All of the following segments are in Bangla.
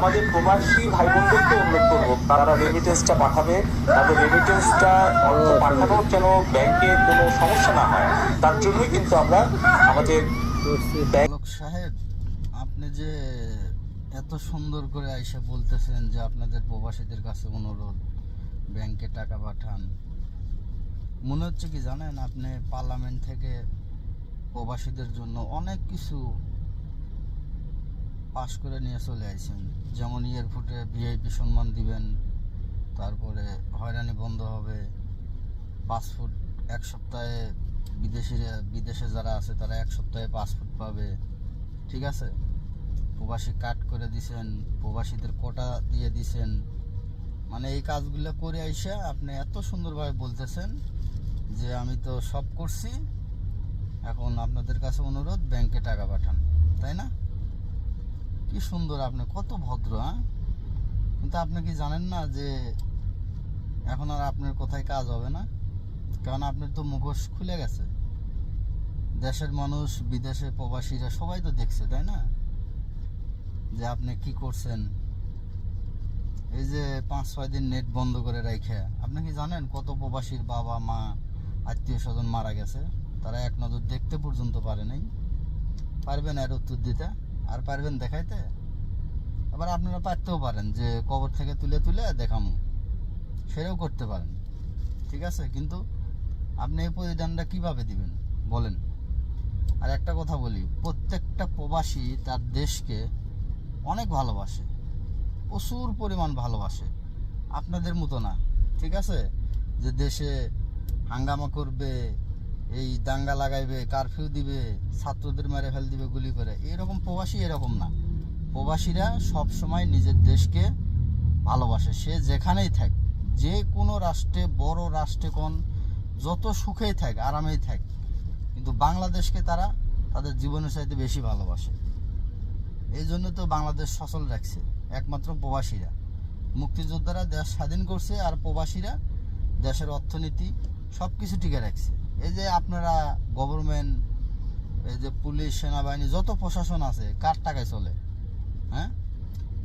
আমাদের প্রবাসী ভাই বোনদেরকে অনুরোধ করব, তারা রেমিটেন্সটা পাঠাবে। তাদের রেমিটেন্সটা অর্থ পাঠানোর যেন ব্যাংকে কোনো সমস্যা না হয়। তার জন্যই কিন্তু আমরা আমাদের লোক সাহেব, আপনি যে এত সুন্দর করে আইসা বলতেছেন যে আপনাদের প্রবাসীদের কাছে অনুরোধ, ব্যাংকে টাকা পাঠান। মনে হচ্ছে কি জানেন, আপনি পার্লামেন্ট থেকে প্রবাসীদের জন্য অনেক কিছু পাশ করে নিয়ে চলে আইছেন। যেমন এয়ারপোর্টে ভিআইপি সম্মান দিবেন, তারপরে হয়রানি বন্ধ হবে, পাসপোর্ট এক সপ্তাহে বিদেশিরা, বিদেশে যারা আছে তারা এক সপ্তাহে পাসপোর্ট পাবে। ঠিক আছে? প্রবাসী কাট করে দিছেন, প্রবাসীদের কোটা দিয়ে দিছেন। মানে এই কাজগুলো করে আইসা আপনি এত সুন্দরভাবে বলতেছেন যে আমি তো সব করছি, এখন আপনাদের কাছে অনুরোধ, ব্যাংকে টাকা পাঠান, তাই না? কি সুন্দর আপনি, কত ভদ্র হ্যাঁ? কিন্তু আপনি কি জানেন না যে এখন আর আপনার কোথায় কাজ হবে না? কারণ আপনার তো মুখোশ খুলে গেছে। দেশের মানুষ বিদেশে প্রবাসীরা সবাই তো দেখছে, তাই না? যে আপনি কি করছেন? এই যে পাঁচ, ছয় দিন নেট বন্ধ করে রাখে, আপনি কি জানেন কত প্রবাসীর বাবা, মা, আত্মীয় স্বজন মারা গেছে? তারা এক নজর দেখতে পর্যন্ত পারে নাই। পারবেন এর উত্তর দিতে? আর পারবেন দেখাইতে? আবার আপনারা পারতেও পারেন যে কবর থেকে তুলে তুলে দেখামো। সেটাও করতে পারেন। ঠিক আছে? কিন্তু আপনি এই প্রতিদানটা কীভাবে দিবেন? বলেন। আর একটা কথা বলি, প্রত্যেকটা প্রবাসী তার দেশকে অনেক ভালোবাসে। প্রচুর পরিমাণ ভালোবাসে। আপনাদের মতো না। ঠিক আছে? যে দেশে হাঙ্গামা করবে এই দাঙ্গা লাগাইবে কারফিউ দিবে, ছাত্রদের মেরে ফেল দিবে, গুলি করে। এরকম প্রবাসী এরকম না। প্রবাসীরা সব সময় নিজের দেশকে ভালোবাসে। সে যেখানেই থাক, যে কোনো রাষ্ট্রে, বড় রাষ্ট্রে কোন, যত সুখেই থাক, আরামেই থাক, কিন্তু বাংলাদেশকে তারা তাদের জীবনের চাইতে বেশি ভালোবাসে। এই জন্য তো বাংলাদেশ সচল রাখছে, একমাত্র প্রবাসীরা। মুক্তিযোদ্ধারা দেশ স্বাধীন করছে আর প্রবাসীরা দেশের অর্থনীতি সব কিছু টিকে রাখছে। এই যে আপনারা গভর্নমেন্ট এই যে পুলিশ, সেনাবাহিনী, যত প্রশাসন আছে, কার টাকায় চলে? হ্যাঁ?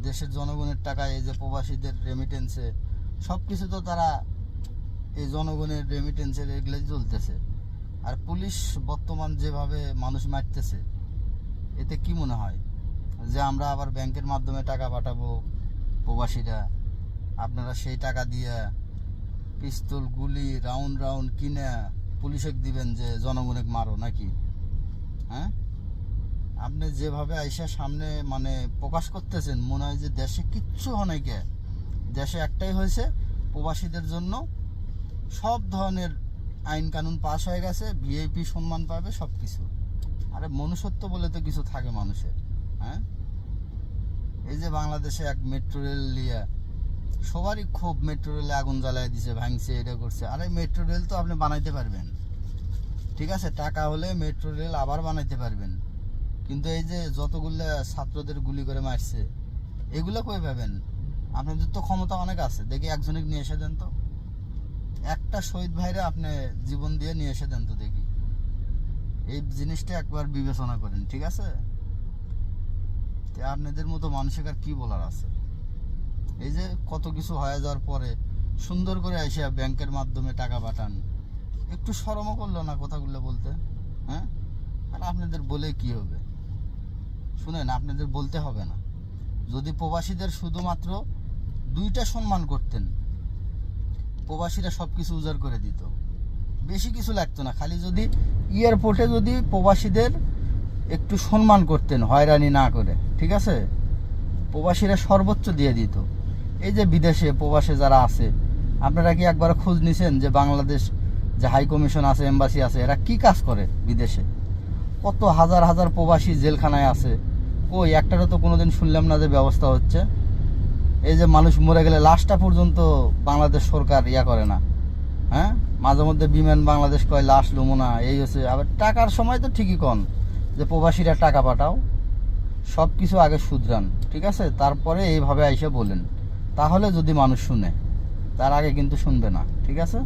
দেশের জনগণের টাকায়, এই যে প্রবাসীদের রেমিটেন্সে সব কিছু তো তারা এই জনগণের রেমিটেন্সের এগুলোই চলতেছে। আর পুলিশ বর্তমান যেভাবে মানুষ মারতেছে, এতে কি মনে হয়? যে আমরা আবার ব্যাংকের মাধ্যমে টাকা পাঠাবো প্রবাসীরা, আপনারা সেই টাকা দিয়ে পিস্তল, গুলি, রাউন্ড রাউন্ড কিনে পুলিশে দিবেন যে জনগণের মারো নাকি? হ্যাঁ? আপনি যেভাবে আইসা সামনে মানে প্রকাশ করতেছেন, মনে হয় যে দেশে কিচ্ছু হয় কে? দেশে একটাই হয়েছে, প্রবাসীদের জন্য সব ধরনের আইন কানুন পাস হয়ে গেছে, ভিআইপি সম্মান পাবে সব কিছু আরে মনুষ্যত্ব বলে তো কিছু থাকে মানুষের হ্যাঁ? এই যে বাংলাদেশে এক মেট্রো রেল নিয়ে সবারই খুব মেট্রো রেলে আগুন জ্বালায় দিছে, ভাঙছে, এটা করছে। আরে মেট্রো রেল তো আপনি বানাইতে পারবেন। ঠিক আছে, টাকা হলে মেট্রো রেল আবার বানাইতে পারবেন। কিন্তু এই যে যতগুলো ছাত্রদের গুলি করে মারছে, এগুলো কই পাবেন? আপনাদের তো ক্ষমতা অনেক আছে। দেখি একজনে নিয়ে এসে দেন তো। একটা শহীদ ভাইরে আপনি জীবন দিয়ে নিয়ে এসে দেন তো দেখি। এই জিনিসটা একবার বিবেচনা করেন, ঠিক আছে? আপনাদের মতো মানুষের আর কি বলার আছে? এই যে কত কিছু হয়ে যাওয়ার পরে সুন্দর করে এসে ব্যাংকের মাধ্যমে টাকা পাঠান। একটু শরমও করল না কথাগুলো বলতে হ্যাঁ? আর আপনাদের বলে কি হবে? শুনেন, আপনাদের বলতে হবে না। যদি প্রবাসীদের শুধুমাত্র দুইটা সম্মান করতেন, প্রবাসীরা সব কিছু উজাড় করে দিত। বেশি কিছু লাগতো না, খালি যদি এয়ারপোর্টে যদি প্রবাসীদের একটু সম্মান করতেন, হয়রানি না করে, ঠিক আছে? প্রবাসীরা সর্বোচ্চ দিয়ে দিত। এই যে বিদেশে, প্রবাসে যারা আছে, আপনারা কি একবার খোঁজ নিছেন যে বাংলাদেশ যে হাই কমিশন আছে, এম্বাসি আছে, এরা কি কাজ করে বিদেশে? কত হাজার হাজার প্রবাসী জেলখানায় আছে। ওই একটারও তো কোনোদিন শুনলাম না যে ব্যবস্থা হচ্ছে। এই যে মানুষ মরে গেলে লাশটা পর্যন্ত বাংলাদেশ সরকার ইয়া করে না। হ্যাঁ? মাঝে মধ্যে বিমান বাংলাদেশ কয়, লাশ লুমো না এই হচ্ছে। আবার টাকার সময় তো ঠিকই কন যে প্রবাসীরা টাকা পাঠাও। সব কিছু আগে শুধরান, ঠিক আছে? তারপরে এইভাবে আইসে বলেন। তাহলে যদি মানুষ শুনে তার আগে কিন্তু শুনবে না ঠিক আছে?